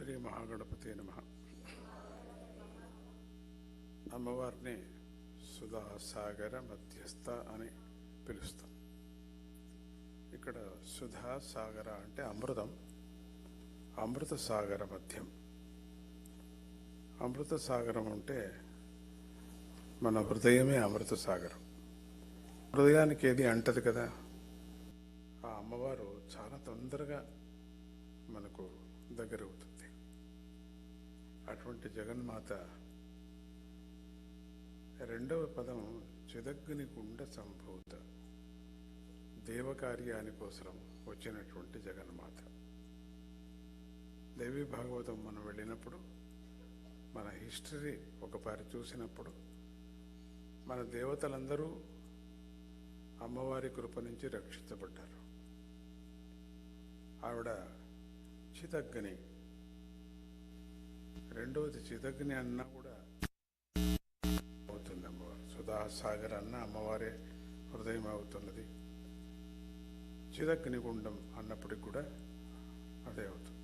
శ్రీ మహాగణపతి నమ. అమ్మవారిని సుధాసాగర మధ్యస్థ అని పిలుస్తాం. ఇక్కడ సుధా సాగర అంటే అమృతం అమృత సాగర మధ్యం. అమృత సాగరం అంటే మన హృదయమే అమృత సాగరం హృదయానికి ఏది అంటది కదా? ఆ అమ్మవారు చాలా తొందరగా మనకు దగ్గర అవుతుంది అటువంటి జగన్మాత రెండవ పదం చిదగ్ని గుండ సంభూత దేవకార్యానికోసరం వచ్చినటువంటి జగన్మాత. దేవి భాగవతం మనం వెళ్ళినప్పుడు మన హిస్టరీ ఒకసారి చూసినప్పుడు మన దేవతలందరూ అమ్మవారి కృప నుంచి రక్షించబడ్డారు. ఆవిడ చితగ్ని రెండవది చితగ్ని అన్నా కూడా అవుతుంది అమ్మవారు. సుధాసాగర్ అన్న అమ్మవారే హృదయం అవుతున్నది. చిదగ్నిగుండం అన్నప్పటికి కూడా అదే అవుతుంది.